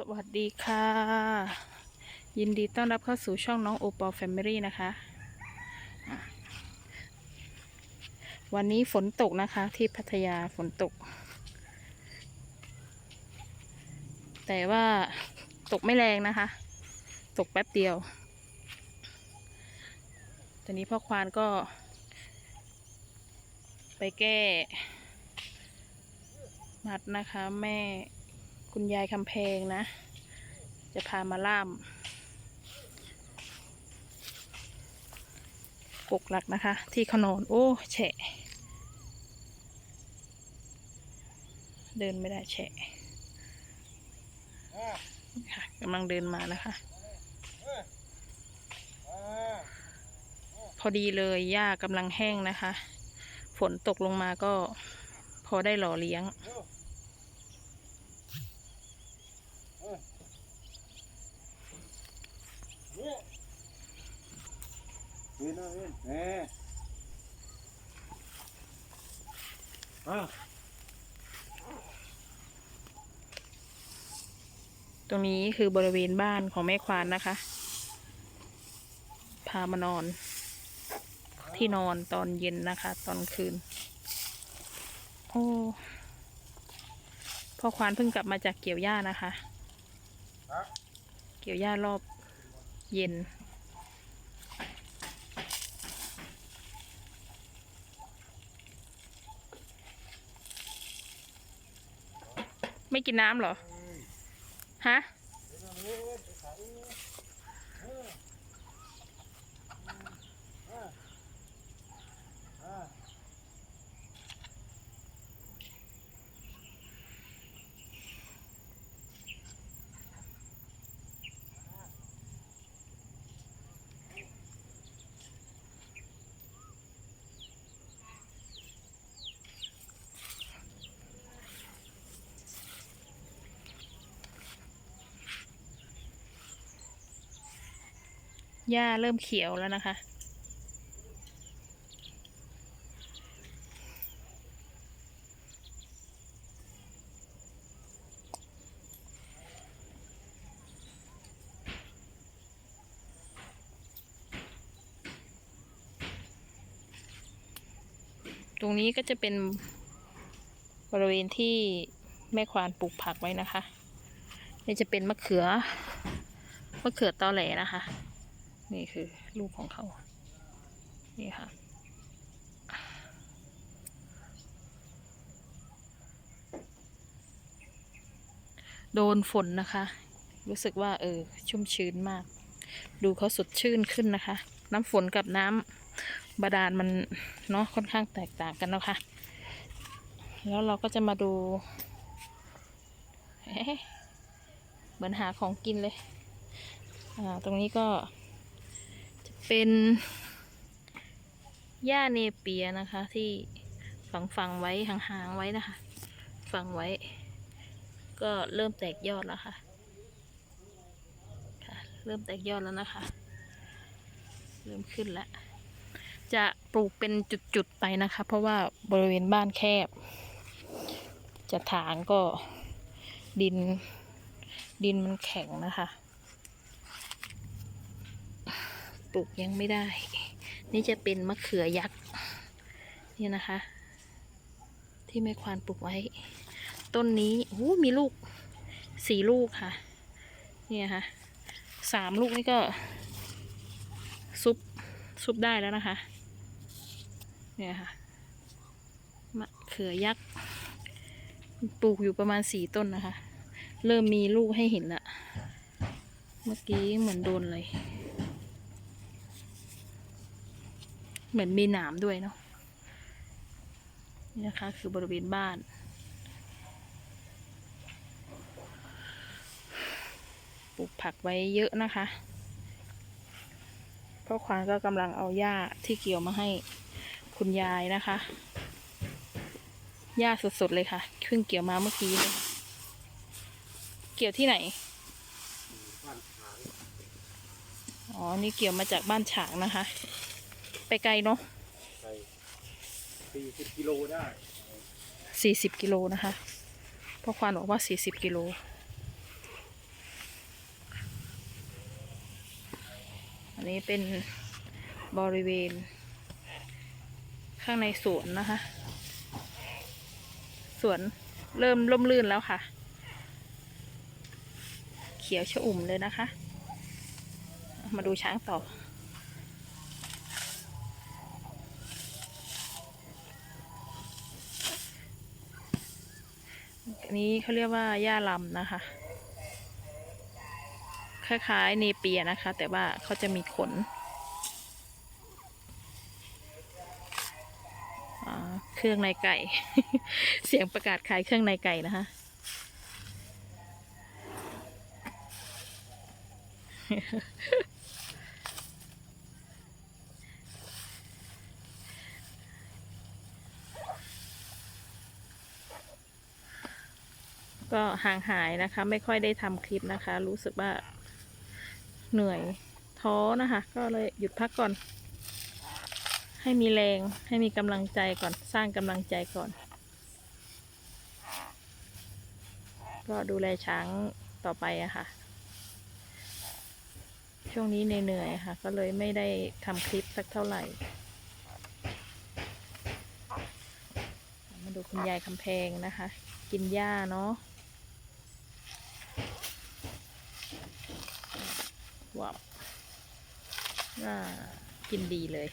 สวัสดีค่ะ ยินดีต้อนรับเข้าสู่ช่องน้องโอปอลแฟมิลี่นะคะ วันนี้ฝนตกนะคะที่พัทยาฝนตก แต่ว่าตกไม่แรงนะคะ ตกแป๊บเดียว ตอนนี้พ่อควานก็ ไปแก้ มัดนะคะแม่ คุณยายคำแพงนะ จะพามาล่าม กกหลักนะคะ ที่ขนอน โอ้แฉะ เดินไม่ได้แฉะค่ะกำลังเดินมานะคะ พอดีเลยหญ้ากำลังแห้งนะคะ ฝนตกลงมาก็พอได้หล่อเลี้ยง เห็นนเห็นแหมอะตรงนี้คือบริเวณบ้านของแม่ควานนะคะ พามานอน ที่นอนตอนเย็นนะคะ ตอนคืน โอ้พ่อควานเพิ่งกลับมาจากเกี่ยวหญ้านะคะ เกี่ยวหญ้ารอบเย็น ไม่กินน้ำเหรอ ฮะ หญ้าเริ่มเขียวแล้วนะคะ ตรงนี้ก็จะเป็นบริเวณที่แม่ควานปลูกผักไว้นะคะ นี่จะเป็นมะเขือ มะเขือตอแหลนะคะ นี่คือลูกของเขา นี่ค่ะ โดนฝนนะคะ รู้สึกว่า เออ ชุ่มชื้นมาก ดูเขาสดชื่นขึ้นนะคะ น้ำฝนกับน้ำบาดาลมันเนาะค่อนข้างแตกต่างกันนะคะ แล้วเราก็จะมาดูเเหมือนหาของกินเลย อ่า ตรงนี้ก็ เป็นหญ้าเนเปียนะคะ ที่ฝังฝังไว้ห่างๆไว้นะคะ ฝังไว้ ก็เริ่มแตกยอดแล้วค่ะค่ะ เริ่มแตกยอดแล้วนะคะ เริ่มขึ้นแล้วจะปลูกเป็นจุดๆไปนะคะ เพราะว่าบริเวณบ้านแคบ จะถางก็ดินดินมันแข็งนะคะ ป ลูกยังไม่ได้ นี่จะเป็นมะเขือยักษ์นี่นะคะ ที่แม่ควานปลูกไว้ ต้นนี้โอ้มีลูกสี่ลูกค่ะ เนี่ยค่ะสามลูกนี่ก็ซุปซุปได้แล้วนะคะ เนี่ยค่ะมะเขือยักษ์ปลูกอยู่ประมาณสี่ต้นนะคะ เริ่มมีลูกให้เห็นละ เมื่อกี้เหมือนโดนเลย เหมือนมีหนามด้วยเนาะนี่นะคะ คือบริเวณบ้าน ปลูกผักไว้เยอะนะคะพ่อควานก็กำลังเอาหญ้าที่เกี่ยวมาให้คุณยายนะคะหญ้าสดๆเลยค่ะเพิ่งเกี่ยวมาเมื่อกี้เลยเกี่ยวที่ไหนบ้านฉางอ๋อ นี่เกี่ยวมาจากบ้านฉางนะคะ ไปไกลเนาะสี่สิบกิโลได้สี่สิบกิโลนะคะพ่อควานบอกว่าสี่สิบกิโลอันนี้เป็นบริเวณ ข้างในสวนนะคะ สวนเริ่มร่มรื่นแล้วค่ะ เขียวชอุ่มเลยนะคะ มาดูช้างต่อ นี้เขาเรียกว่าหญ้าลำนะคะ คล้ายๆเนเปียนะคะ แต่ว่าเขาจะมีขนเครื่องในไก่ เสียงประกาศขายเครื่องในไก่นะคะ ก็ห่างหายนะคะ ไม่ค่อยได้ทำคลิปนะคะ รู้สึกว่าเหนื่อยท้อนะคะ ก็เลยหยุดพักก่อน ให้มีแรงให้มีกำลังใจก่อนสร้างกำลังใจก่อน ก็ดูแลช้างต่อไปอะค่ะ ช่วงนี้เหนื่อยๆค่ะ ก็เลยไม่ได้ทำคลิปสักเท่าไหร่ มาดูคุณยายคำแพงนะคะ กินหญ้าเนาะ ว้าวน่ากินดีเลย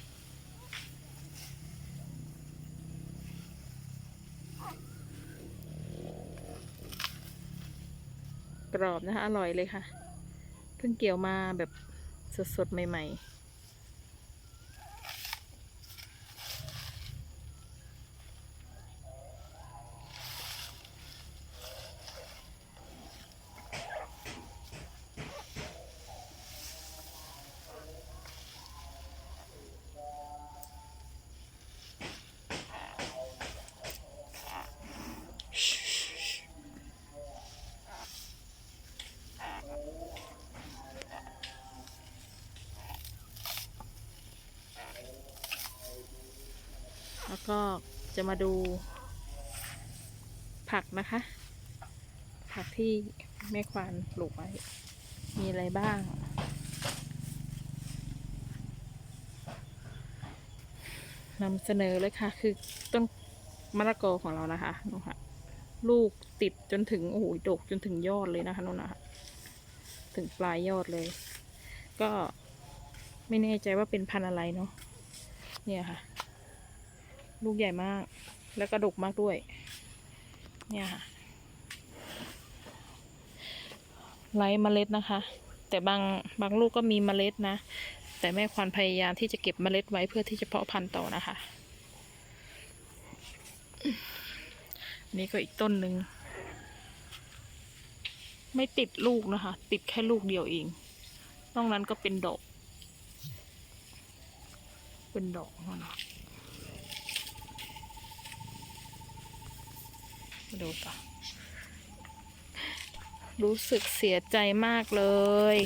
กรอบนะคะ อร่อยเลยค่ะ เพิ่งเกี่ยวมาแบบสดๆ ใหม่ ๆ ก็จะมาดู ผักนะคะ ผักที่แม่ควานปลูกไว้ มีอะไรบ้าง นำเสนอเลยค่ะ คือต้นมะละกอของเรานะคะนู่นค่ะ ลูกติดจนถึง โอ้โหดกจนถึงยอดเลยนะคะนู่นนะคะถึงปลายยอดเลย ก็ไม่แน่ใจว่าเป็นพันธุ์อะไรเนาะเนี่ยค่ะ ลูกใหญ่มาก แล้วก็ดกมากด้วย เนี่ยค่ะไร้เมล็ดนะคะ แต่บางบางลูกก็มีเมล็ดนะ แต่แม่ควานพยายามที่จะเก็บเมล็ดไว้เพื่อที่จะเพาะพันธุ์ต่อนะคะ นี่ก็อีกต้นหนึ่ง ไม่ติดลูกนะคะ ติดแค่ลูกเดียวเองนอกนั้นก็เป็นดอก เป็นดอกนั่นนะ มา ดูต่อรู้สึกเสียใจมากเลย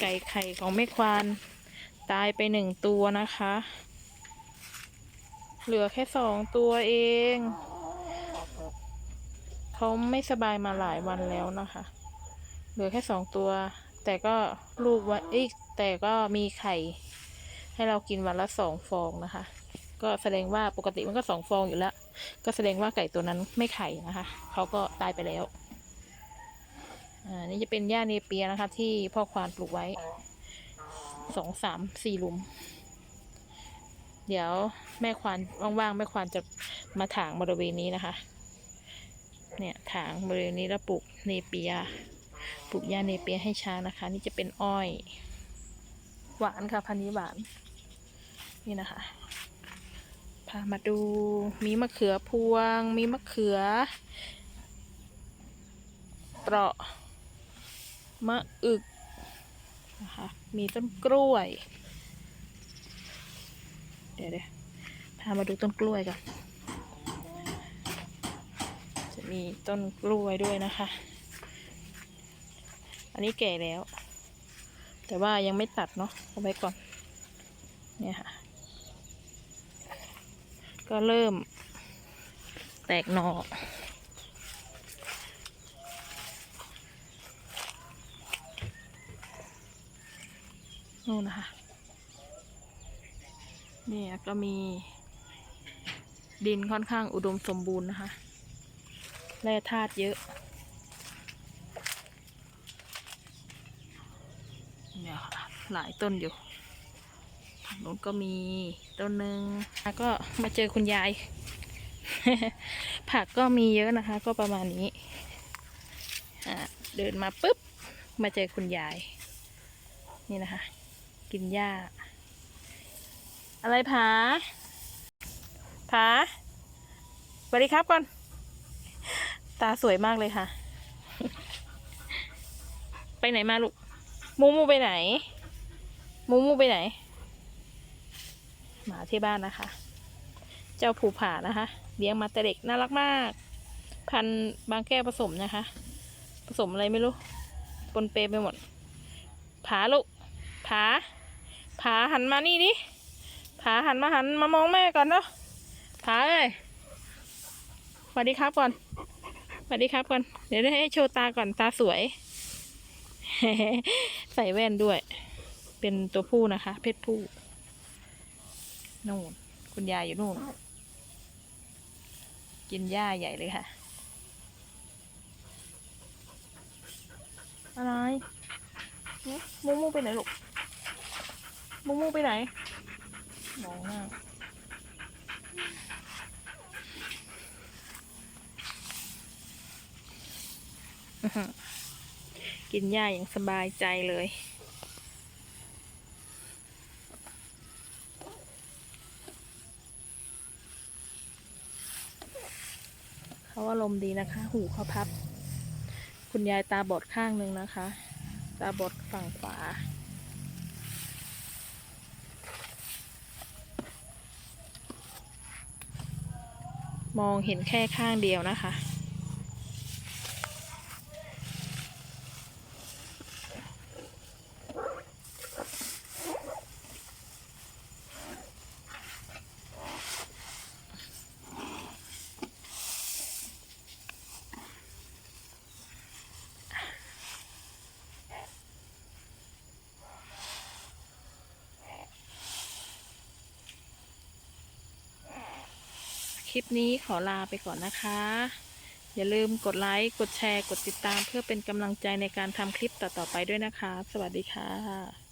ไก่ไข่ของแม่ควานตายไปหนึ่งตัวนะคะ เหลือแค่สองตัวเอง เขาไม่สบายมาหลายวันแล้วนะคะ เหลือแค่สองตัว แต่ก็ลูกวันอีกแต่ก็มีไข่ ให้เรากินวันละสองฟองนะคะ ก็แสดงว่าปกติมันก็สองฟองอยู่แล้ว ก็แสดงว่าไก่ตัวนั้นไม่ไข่นะคะ เขาก็ตายไปแล้ว อ่า นี่จะเป็นหญ้าเนเปียนะคะ ที่พ่อควานปลูกไว้สองสามสี่หลุม เดี๋ยวแม่ควานว่างๆแม่ควานจะมาถางบริเวณนี้นะคะ เนี่ยถางบริเวณนี้แล้วปลูกเนเปีย ปลูกหญ้าเนเปียให้ช้างนะคะ นี่จะเป็นอ้อย หวานค่ะพันธุ์นี้หวาน นี่นะคะ พามาดูมีมะเขือพวง มีมะเขือ เปราะ มะอึกนะคะมีต้นกล้วย เดี๋ยวเดี๋ยวพามาดูต้นกล้วยก่อนจะมีต้นกล้วยด้วยนะคะ อันนี้แก่แล้ว แต่ว่ายังไม่ตัดเนาะเอาไว้ก่อน เนี่ยค่ะ ก็เริ่มแตกหนอ่อนู่นนะคะเนี่ยก็มี ดินค่อนข้างอุดมสมบูรณ์นะคะ แร่ธาตุเยอะเนี่ยค่ะหลายต้นอยู่ทางนู้นก็มี ต้นหนึ่งแล้วก็มาเจอคุณยาย ผักก็มีเยอะนะคะ ก็ประมาณนี้เดินมาปุ๊บ มาเจอคุณยาย นี่นะคะ กินหญ้า อะไรผาผาสวัสดีครับก่อน ตาสวยมากเลยค่ะ ไปไหนมาลูกมูมูไปไหน มูมูไปไหน หมาที่บ้านนะคะ เจ้าผูผานะคะ เลี้ยงมาแต่เด็กน่ารักมาก พันบางแก้วผสมนะคะ ผสมอะไรไม่รู้ ปนเปไปหมด ผาลูก ผา ผาหันมานี่ดิ ผาหันมาหันมามองแม่ก่อนเนาะ ผาเอ้ยสวัสดีครับก่อนสวัสดีครับก่อน เดี๋ยวได้ให้โชว์ตาก่อนตาสวย ใส่แว่นด้วย เป็นตัวผู้นะคะ เพศผู้ นู่น คุณยายอยู่นู่น กินหญ้าใหญ่เลยค่ะ อะไรหึมูมูไปไหนลูกมูมูไปไหนมองหน้าอื้อหือกินหญ้าอย่างสบายใจเลย เขาอาร มดีนะคะ หูเขาพับ คุณยายตาบอดข้างหนึ่งนะคะ ตาบอดฝั่งขวา มองเห็นแค่ข้างเดียวนะคะ คลิปนี้ขอลาไปก่อนนะคะ อย่าลืมกดไลค์กดแชร์ กดติดตามเพื่อเป็นกำลังใจในการทำคลิปต่อๆไปด้วยนะคะ สวัสดีค่ะ